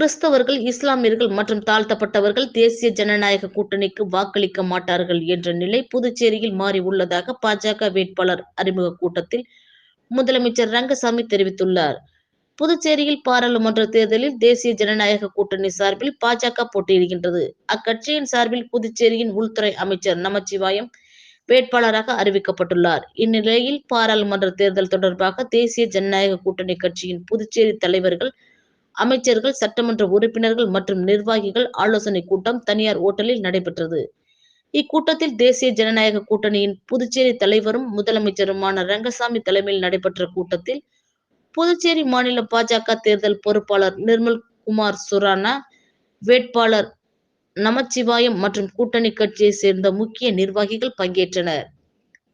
கிறிஸ்தவர்கள் இஸ்லாமியர்கள் மற்றும் தாழ்த்தப்பட்டவர்கள் தேசிய ஜனநாயக கூட்டணிக்கு வாக்களிக்க மாட்டார்கள் என்ற நிலை புதுச்சேரியில் மாறி உள்ளதாக பாஜக வேட்பாளர் அறிமுக கூட்டத்தில் முதலமைச்சர் ரங்கசாமி தெரிவித்துள்ளார். புதுச்சேரியில் பாராளுமன்ற தேர்தலில் தேசிய ஜனநாயக கூட்டணி சார்பில் பாஜக போட்டியிடுகின்றது. அக்கட்சியின் சார்பில் புதுச்சேரியின் உள்துறை அமைச்சர் நமச்சிவாயம் வேட்பாளராக அறிவிக்கப்பட்டுள்ளார். இந்நிலையில் பாராளுமன்ற தேர்தல் தொடர்பாக தேசிய ஜனநாயக கூட்டணி கட்சியின் புதுச்சேரி தலைவர்கள் அமைச்சர்கள் சட்டமன்ற உறுப்பினர்கள் மற்றும் நிர்வாகிகள் ஆலோசனை கூட்டம் தனியார் ஓட்டலில் நடைபெற்றது. இக்கூட்டத்தில் தேசிய ஜனநாயக கூட்டணியின் புதுச்சேரி தலைவரும் முதலமைச்சருமான ரங்கசாமி தலைமையில் நடைபெற்ற கூட்டத்தில் புதுச்சேரி மாநில பாஜக தேர்தல் பொறுப்பாளர் நிர்மல் குமார் சுரானா வேட்பாளர் நமச்சிவாயம் மற்றும் கூட்டணி கட்சியை சேர்ந்த முக்கிய நிர்வாகிகள் பங்கேற்றனர்.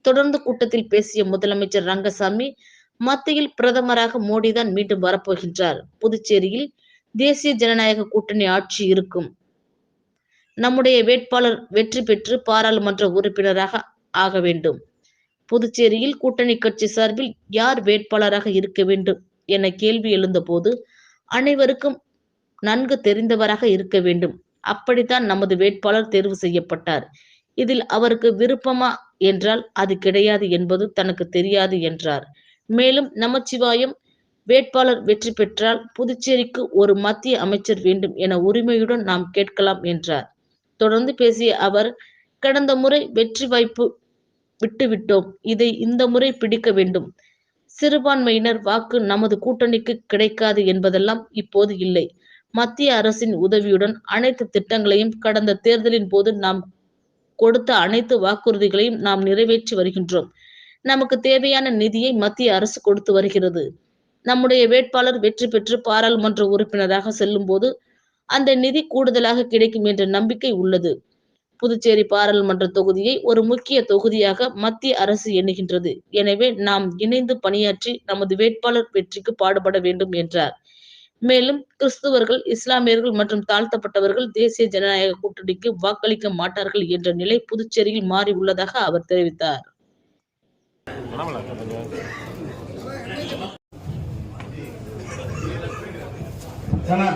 தொடர்ந்து கூட்டத்தில் பேசிய முதலமைச்சர் ரங்கசாமி மத்தியில் பிரதமராக மோடிதான் மீண்டும் வரப்போகின்றார். புதுச்சேரியில் தேசிய ஜனநாயக கூட்டணி ஆட்சி இருக்கும். நம்முடைய வேட்பாளர் வெற்றி பெற்று பாராளுமன்ற உறுப்பினராக ஆக வேண்டும். புதுச்சேரியில் கூட்டணி கட்சி சார்பில் யார் வேட்பாளராக இருக்க வேண்டும் என கேள்வி எழுந்தபோது அனைவருக்கும் நன்கு தெரிந்தவராக இருக்க வேண்டும். அப்படித்தான் நமது வேட்பாளர் தேர்வு செய்யப்பட்டார். இதில் அவருக்கு விருப்பமா என்றால் அது கிடையாது என்பது தனக்கு தெரியாது என்றார். மேலும் நமச்சிவாயம் வேட்பாளர் வெற்றி பெற்றால் புதுச்சேரிக்கு ஒரு மத்திய அமைச்சர் வேண்டும் என உரிமையுடன் நாம் கேட்கலாம் என்றார். தொடர்ந்து பேசிய அவர் கடந்த முறை வெற்றி வாய்ப்பு விட்டுவிட்டோம். இதை இந்த முறை பிடிக்க வேண்டும். சிறுபான்மையினர் வாக்கு நமது கூட்டணிக்கு கிடைக்காது என்பதெல்லாம் இப்போது இல்லை. மத்திய அரசின் உதவியுடன் அனைத்து திட்டங்களையும் கடந்த தேர்தலின் போது நாம் கொடுத்த அனைத்து வாக்குறுதிகளையும் நாம் நிறைவேற்றி வருகின்றோம். நமக்கு தேவையான நிதியை மத்திய அரசு கொடுத்து வருகிறது. நம்முடைய வேட்பாளர் வெற்றி பெற்று பாராளுமன்ற உறுப்பினராக செல்லும் போது அந்த நிதி கூடுதலாக கிடைக்கும் என்ற நம்பிக்கை உள்ளது. புதுச்சேரி பாராளுமன்ற தொகுதியை ஒரு முக்கிய தொகுதியாக மத்திய அரசு எண்ணுகின்றது. எனவே நாம் இணைந்து பணியாற்றி நமது வேட்பாளர் வெற்றிக்கு பாடுபட வேண்டும் என்றார். மேலும் கிறிஸ்துவர்கள் இஸ்லாமியர்கள் மற்றும் தாழ்த்தப்பட்டவர்கள் தேசிய ஜனநாயக கூட்டணிக்கு வாக்களிக்க மாட்டார்கள் என்ற நிலை புதுச்சேரியில் மாறி உள்ளதாக அவர் தெரிவித்தார்.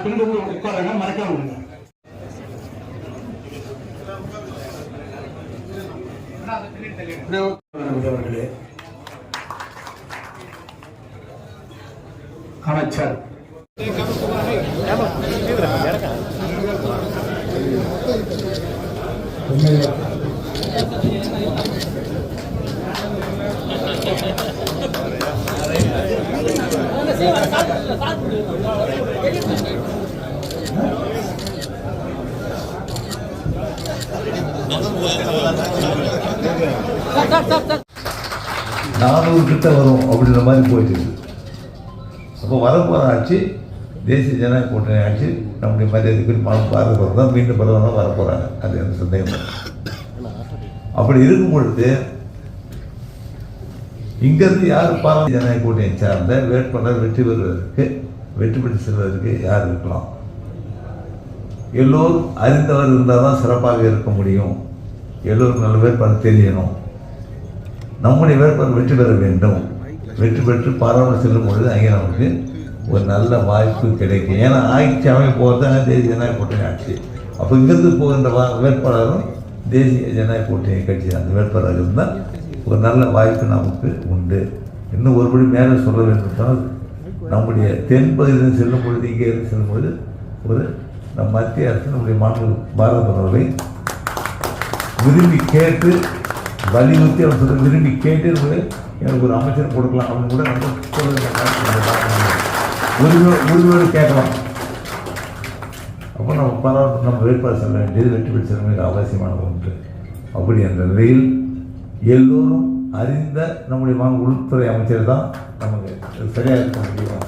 பின்பு உட்காருங்க மறக்காம விடுங்க. அமைச்சர். நானூறு கிட்ட வரும் அப்படின்ற மாதிரி போயிட்டு அப்போ வரப்போகிற ஆட்சி தேசிய ஜனநாயக கூட்டணி ஆட்சி நம்முடைய மரியாதைக்குரிய மாநில பாரத தான் மீண்டும் பிரதமர் தான் வரப்போகிறாங்க அது எந்த சந்தேகம் இல்லை. அப்படி இருக்கும் பொழுது இங்கிருந்து யார் பாரதிய ஜனநாயக கூட்டணியை சார்ந்த வேட்பாளர் வெற்றி பெறுவதற்கு வெற்றி பெற்று செல்வதற்கு யார் இருக்கலாம்? எல்லோரும் அறிந்தவர் இருந்தால் தான் சிறப்பாக இருக்க முடியும். எல்லோரும் நல்ல வேட்பாளர் தெரியணும். நம்முடைய வேட்பாளர் வெற்றி பெற வேண்டும். வெற்றி பெற்று பாராளுமன்ற செல்லும் பொழுது அங்கே நமக்கு ஒரு நல்ல வாய்ப்பு கிடைக்கும். ஏன்னா ஆட்சி அமைப்பு போகிறது தேசிய ஜனநாயக கூட்டணி ஆட்சி. அப்போ இங்கிருந்து போகின்ற வேட்பாளரும் தேசிய ஜனநாயக கூட்டணி கட்சி அந்த வேட்பாளர் இருந்தால் ஒரு நல்ல வாய்ப்பு நமக்கு உண்டு இன்னும் ஒருபடி மேலே சொல்ல வேண்டும் சொன்னால் நம்முடைய தென் பகுதியிலிருந்து செல்லும் பொழுது இங்கே இருந்து செல்லும் பொழுது ஒரு நம் மத்திய அரசு நம்முடைய மாநில பாரத பிரதமரை விரும்பி கேட்டு வலியுறுத்தி அவர் சொல்ல விரும்பி கேட்டு எனக்கு எனக்கு ஒரு அமைச்சர் கொடுக்கலாம் அப்படின்னு கூட நம்ம சொல்லுங்க உரிமை உரிமையோடு கேட்கலாம் அப்போ நம்ம பரவாயில்ல நம்ம வேட்பாளர் செல்ல வேண்டியது வெற்றி பெற்று செல்ல வேண்டியது அவசியமான ஒன்று அப்படி என்ற நிலையில் எல்லோரும் அறிந்த நம்முடைய மாநில உள்துறை அமைச்சர் தான் நமக்கு சரியாக இருக்க முடியும்?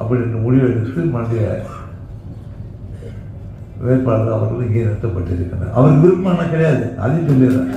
அப்படி என்று முடிவெடுத்து மத்திய வேட்பாளர் அவர்கள் இங்கே நிறுத்தப்பட்டிருக்கிறார் அவர் விருப்பம்னா கிடையாது. அதையும் சொல்லிடுறேன்.